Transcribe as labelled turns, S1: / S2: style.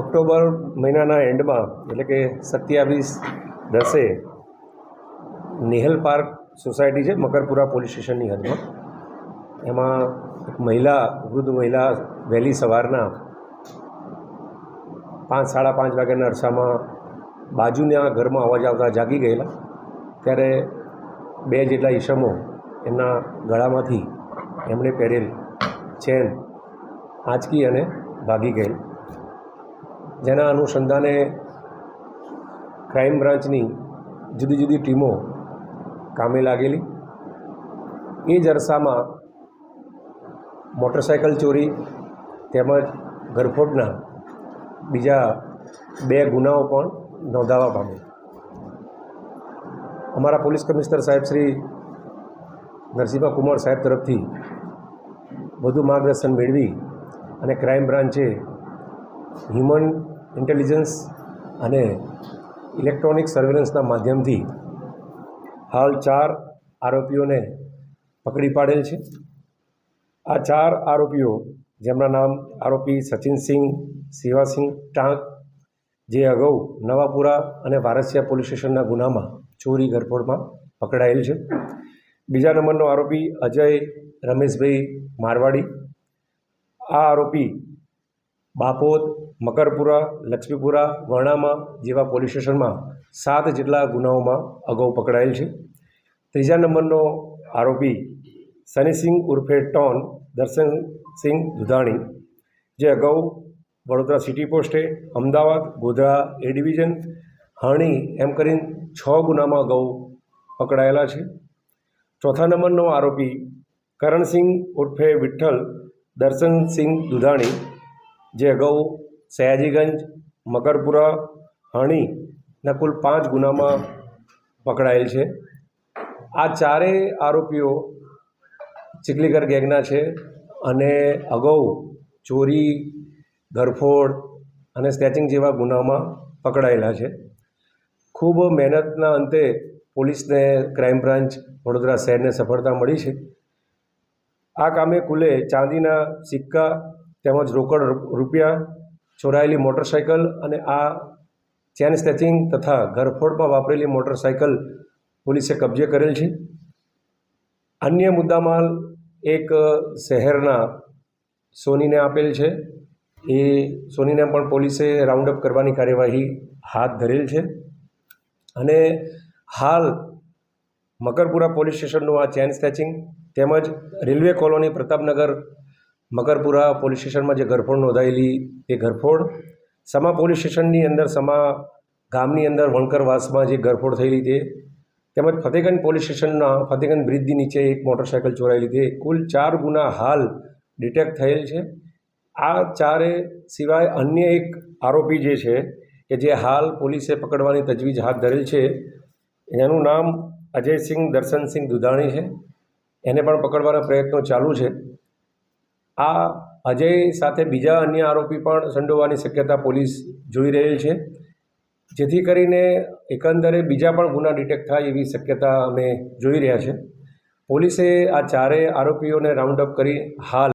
S1: October મહિનાના એન્ડમાં, એટલે કે સત્યાવીસ દસે, નિહલ પાર્ક સોસાયટી છે, મકરપુરા પોલીસ સ્ટેશનની હદમાં. એમાં એક મહિલા, વૃદ્ધ મહિલા વહેલી સવારના પાંચ, સાડા પાંચ વાગ્યાના અરસામાં બાજુના ઘરમાં અવાજ આવતા જાગી ગયેલા. ત્યારે બે જેટલા ઈસમો એમના ગળામાંથી એમણે પહેરેલ ચેન આંચકી અને ભાગી ગયેલ. જેના અનુસંધાને ક્રાઇમ બ્રાન્ચની જુદી જુદી ટીમો કામે લાગેલી. એ જ અરસામાં મોટરસાયકલ ચોરી તેમજ ગરફોડના બીજા બે ગુનાઓ પણ નોંધાવા પામ્યા. અમારા પોલીસ કમિશનર સાહેબ શ્રી નરસિંહા કુમાર સાહેબ તરફથી વધુ માર્ગદર્શન મેળવી અને ક્રાઇમ બ્રાન્ચે હ્યુમન ઇન્ટેલિજન્સ અને ઇલેક્ટ્રોનિક સર્વેલન્સના માધ્યમથી હાલ ચાર આરોપીઓને પકડી પાડેલ છે. આ ચાર આરોપીઓ, જેમના નામ આરોપી સચિનસિંહ શિવાસિંહ ટાંક, જે અગાઉ નવાપુરા અને વારસિયા પોલીસ સ્ટેશનના ગુનામાં ચોરી ગરફોડમાં પકડાયેલ છે. બીજા નંબરનો આરોપી અજય રમેશભાઈ મારવાડી. આ આરોપી બાપોદ, મકરપુરા, લક્ષ્મીપુરા, વર્ણામાં જેવા પોલીસ સ્ટેશનમાં સાત જેટલા ગુનાઓમાં અગાઉ પકડાયેલ છે. ત્રીજા નંબરનો આરોપી સનીસિંહ ઉર્ફે ટોન દર્શનસિંહ દુધાણી, જે અગાઉ વડોદરા સિટી પોસ્ટે અમદાવાદ, ગોધરા એ ડિવિઝન હણી એમ કરીને છ ગુનામાં અગાઉ પકડાયેલા છે. ચોથા નંબરનો આરોપી કરણસિંહ ઉર્ફે વિઠ્ઠલ દર્શનસિંહ દુધાણી, જે અગાઉ સયાજીગંજ, મકરપુરા હણીના કુલ પાંચ ગુનામાં પકડાયેલ છે. આ ચારેય આરોપીઓ ચીખલીગર ગેંગના છે અને અગાઉ ચોરી ગરફોડ અને સ્નેચિંગ જેવા ગુનામાં પકડાયેલા છે. ખૂબ મહેનતના અંતે પોલીસને ક્રાઇમ બ્રાન્ચ વડોદરા શહેરને સફળતા મળી છે. આ કામે કુલે ચાંદીના સિક્કા તેમજ રોકડ રૂપિયા, ચોરાયેલી મોટરસાઇકલ અને આ ચેન સ્નેચિંગ તથા ઘરફોડમાં વાપરેલી મોટરસાઇકલ પોલીસે કબજે કરેલ છે. અન્ય મુદ્દામાલ એક શહેરના સોનીને આપેલ છે. એ સોનીને પણ પોલીસે રાઉન્ડ અપ કરવાની કાર્યવાહી હાથ ધરેલ છે. અને હાલ મકરપુરા પોલીસ સ્ટેશનનું આ ચેન સ્નેચિંગ તેમજ railway colony Pratapnagar Makarpura police સ્ટેશનમાં જે ઘરફોડ નોંધાયેલી એ ઘરફોડ, સમા પોલીસ સ્ટેશનની અંદર, સમા ગામની અંદર વણકરવાસમાં જે ગરફોડ થયેલી તે, તેમજ ફતેગંજ પોલીસ સ્ટેશનના ફતેગંજ બ્રિજની નીચે એક મોટરસાયકલ ચોરાયેલી તે, કુલ ચાર ગુના હાલ ડિટેક્ટ થયેલ છે. આ ચારે સિવાય અન્ય એક આરોપી જે છે કે જે હાલ પોલીસે પકડવાની તજવીજ હાથ ધરેલ છે એનું નામ અજયસિંહ દર્શનસિંહ દુધાણી છે. એને પણ પકડવાના પ્રયત્નો ચાલુ છે. આ અજય સાથે બીજા અન્ય આરોપી પણ સંડોવાની શક્યતા પોલીસ જોઈ રહેલ છે. જેથી કરીને એકંદરે બીજા પણ ગુના ડિટેક્ટ થાય એવી શક્યતા અમે જોઈ રહ્યા છે. પોલીસે આ ચારેય આરોપીઓને રાઉન્ડ અપ કરી હાલ